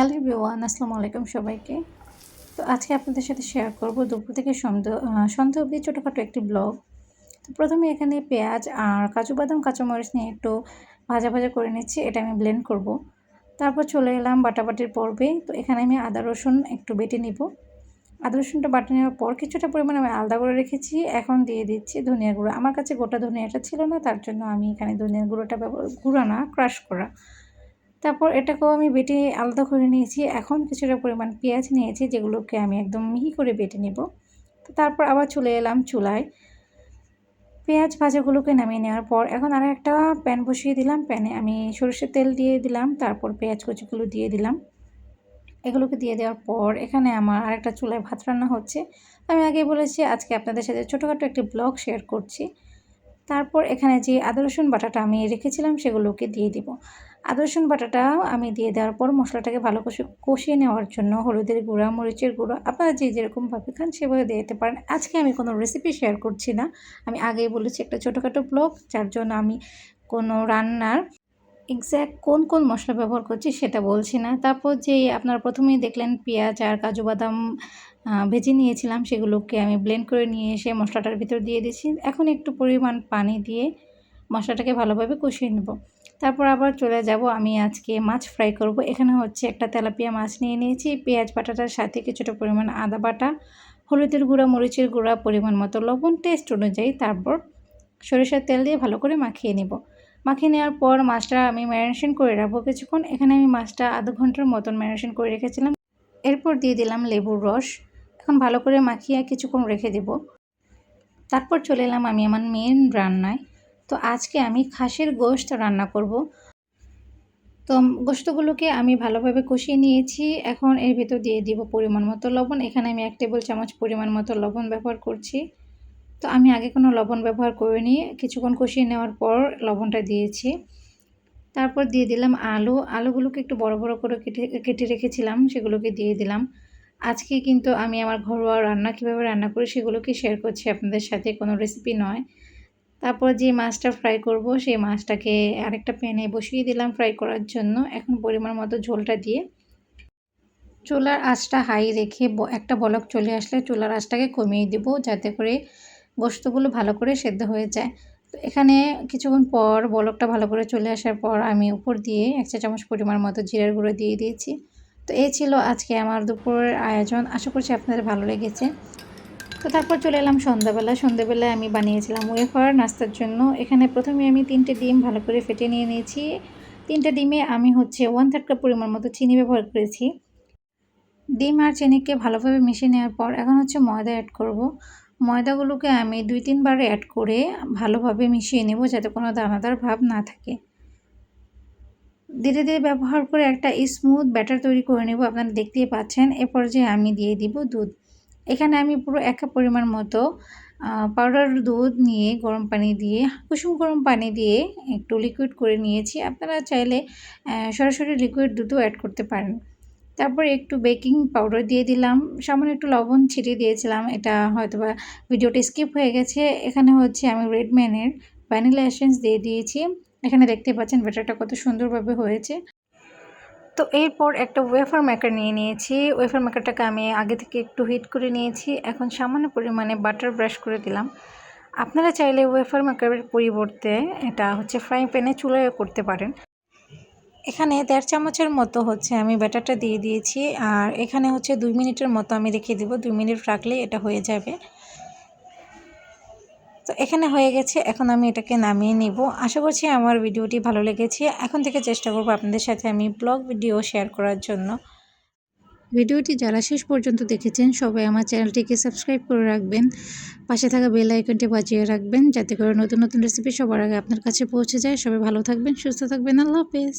Hello everyone, আসসালামু আলাইকুম সবাইকে। তো আজকে আপনাদের সাথে শেয়ার করব দুপুর থেকে সন্ধ্যা সন্ধ্যা অবধি ছোটোখাটো একটি ব্লগ তো প্রথমে এখানে পেঁয়াজ আর কাজু বাদাম, কাঁচামরিচ নিয়ে একটু ভাজা ভাজা করে নিচ্ছি, এটা আমি ব্লেন্ড করব। তারপর চলে এলাম বাটাবাটির পর্বে। তো এখানে আমি আদা, রসুন একটু বেটে নিব। আদা, রসুনটা বাটা নেওয়ার পর কিছুটা পরিমাণ আমি আলাদা করে রেখেছি। এখন দিয়ে দিচ্ছি ধনিয়া গুঁড়ো। আমার কাছে গোটা ধনিয়াটা ছিল না, তার জন্য আমি এখানে ধনিয়া গুঁড়োটা গুঁড়া না ক্রাশ করা। তারপর এটাকেও আমি বেটে আলাদা করে নিয়েছি। এখন কিছুটা পরিমাণ পেঁয়াজ নিয়েছি, যেগুলোকে আমি একদম মিহি করে বেটে নেব। তো তারপর আবার চলে এলাম চুলায়। পেঁয়াজ ভাজাগুলোকে নামিয়ে নেওয়ার পর এখন আর একটা প্যান বসিয়ে দিলাম। প্যানে আমি সরষের তেল দিয়ে দিলাম, তারপর পেঁয়াজ কুচিগুলো দিয়ে দিলাম। এগুলোকে দিয়ে দেওয়ার পর এখানে আমার আরেকটা চুলায় ভাত রান্না হচ্ছে। আমি আগে বলেছি, আজকে আপনাদের সাথে ছোটোখাটো একটি ব্লগ শেয়ার করছি। তারপর এখানে যে আদা, রসুন বাটাটা আমি রেখেছিলাম সেগুলোকে দিয়ে দিব। আদা, রসুন বাটাটা আমি দিয়ে দেওয়ার পর মশলাটাকে ভালো করে কষিয়ে নেওয়ার জন্য হলুদের গুঁড়া, মরিচের গুঁড়ো, আপনারা যে যেরকমভাবে খান সেভাবে দিয়ে দিতে পারেন। আজকে আমি কোনো রেসিপি শেয়ার করছি না। আমি আগেই বলেছি একটা ছোটোখাটো ব্লগ যার জন্য আমি কোনো রান্নার এক্স্যাক্ট কোন কোন মশলা ব্যবহার করছি সেটা বলছি না। তারপর যে আপনারা প্রথমেই দেখলেন পেঁয়াজ আর কাজু বাদাম ভেজে নিয়েছিলাম সেগুলোকে আমি ব্লেন্ড করে নিয়ে এসে মশলাটার ভিতর দিয়ে দিয়েছি। এখন একটু পরিমাণ পানি দিয়ে মশলাটাকে ভালোভাবে কষিয়ে নেব। তারপর আবার চলে যাব আমি আজকে মাছ ফ্রাই করব। এখানে হচ্ছে একটা তেলাপিয়া মাছ নিয়ে নিয়েছি। পেঁয়াজ বাটাটার সাথে কিছুটা পরিমাণ আদা বাটা, হলুদের গুঁড়া, মরিচের গুঁড়া, পরিমাণ মতো লবণ টেস্ট অনুযায়ী তারপর সরিষার তেল দিয়ে ভালো করে মাখিয়ে নেব। মাখিয়ে নেওয়ার পর মাছটা আমি ম্যারিনেশন করে রাখব কিছুক্ষণ। এখানে আমি মাছটা আধ ঘণ্টার মতন ম্যারিনেশন করে রেখেছিলাম। এরপর দিয়ে দিলাম লেবুর রস। এখন ভালো করে মাখিয়ে কিছুক্ষণ রেখে দেব। তারপর চলে এলাম আমি আমার মেন রান্নায়। তো আজকে আমি খাসির গোশত রান্না করব। তো গোস্তগুলোকে আমি ভালোভাবে কষিয়ে নিয়েছি। এখন এর ভিতর দিয়ে দিব পরিমাণ মতো লবণ। এখানে আমি এক টেবিল চামচ পরিমাণ মতো লবণ ব্যবহার করছি। তো আমি আগে কোনো লবণ ব্যবহার করিনি। কিছুক্ষণ কষিয়ে নেওয়ার পর লবণটা দিয়েছি। তারপর দিয়ে দিলাম আলু। আলুগুলোকে একটু বড় বড় করে কেটে কেটে রেখেছিলাম। সেগুলোকে দিয়ে দিলাম। আজকে কিন্তু আমি আমার ঘরোয়া রান্না কীভাবে রান্না করি সেগুলোকে শেয়ার করছি আপনাদের সাথে, কোনো রেসিপি নয়। তারপর যে মাছটা ফ্রাই করব, সেই মাছটাকে আরেকটা প্যানে বসিয়ে দিলাম ফ্রাই করার জন্য। এখন পরিমাণ মতো ঝোলটা দিয়ে চুলার আঁচটা হাই রেখে একটা বলক চলে আসলে চুলার আঁচটাকে কমিয়ে দেব যাতে করে গোস্তগুলো ভালো করে সেদ্ধ হয়ে যায়। তো এখানে কিছুক্ষণ পর বলকটা ভালো করে চলে আসার পর আমি উপর দিয়ে এক চা চামচ পরিমাণ মতো জিরার গুঁড়ো দিয়ে দিয়েছি। তো এই ছিল আজকে আমার দুপুরের আয়োজন। আশা করছি আপনাদের ভালো লেগেছে। তো তারপর চলে এলাম সন্ধ্যাবেলা। সন্ধ্যাবেলায় আমি বানিয়েছিলাম ওয়েফার নাস্তার জন্য। এখানে প্রথমে আমি তিনটে ডিম ভালো করে ফেটে নিয়ে নিয়েছি। তিনটে ডিমে আমি হচ্ছে ওয়ান থার্ড কাপ পরিমাণ মতো চিনি ব্যবহার করেছি। ডিম আর চিনিকে ভালোভাবে মিশিয়ে নেওয়ার পর এখন হচ্ছে ময়দা অ্যাড করব। ময়দাগুলোকে আমি দুই তিনবার অ্যাড করে ভালোভাবে মিশিয়ে নেব যাতে কোনো দানাদার ভাব না থাকে। ধীরে ধীরে ব্যবহার করে একটা স্মুথ ব্যাটার তৈরি করে নেব, আপনারা দেখতেই পাচ্ছেন। এ পর্যায়ে আমি দিয়ে দিব দুধ। এখানে আমি পুরো এক পরিমাণ মতো পাউডার দুধ নিয়ে গরম পানি দিয়ে, কুসুম গরম পানি দিয়ে একটু লিকুইড করে নিয়েছি। আপনারা চাইলে সরাসরি লিকুইড দুধও অ্যাড করতে পারেন। তারপর একটু বেকিং পাউডার দিয়ে দিলাম। সামান্য একটু লবণ ছিটিয়ে দিয়েছিলাম। এটা হয়তোবা ভিডিওটা স্কিপ হয়ে গেছে। এখানে হচ্ছে আমি রেডম্যানের ভ্যানিলা এসেন্স দিয়ে দিয়েছি। এখানে দেখতে পাচ্ছেন ব্যাটারটা কত সুন্দরভাবে হয়েছে। তো এরপর একটা ওয়েফার মেকার নিয়ে নিয়েছি। ওয়েফার মেকারটাকে আমি আগে থেকে একটু হিট করে নিয়েছি। এখন সামান্য পরিমাণে বাটার ব্রাশ করে দিলাম। আপনারা চাইলে ওয়েফার মেকারের পরিবর্তে এটা হচ্ছে ফ্রাই প্যানে চুলায় করতে পারেন। এখানে দেড় চামচের মতো হচ্ছে আমি ব্যাটারটা দিয়ে দিয়েছি। আর এখানে হচ্ছে দুই মিনিটের মতো আমি রেখে দেবো। দুই মিনিট রাখলে এটা হয়ে যাবে। তো এখানে হয়ে গেছে, এখন আমি এটাকে নামিয়ে নিব। আশা করছি আমার ভিডিওটি ভালো লেগেছে। এখন থেকে চেষ্টা করব আপনাদের সাথে আমি ব্লগ ভিডিও শেয়ার করার জন্য। ভিডিওটি যারা শেষ পর্যন্ত দেখেছেন, সবাই আমার চ্যানেলটিকে সাবস্ক্রাইব করে রাখবেন। পাশে থাকা বেল আইকনটি বাজিয়ে রাখবেন, যাতে করে নতুন নতুন রেসিপি সবার আগে আপনার কাছে পৌঁছে যায়। সবাই ভালো থাকবেন, সুস্থ থাকবেন। আল্লাহ হাফেজ।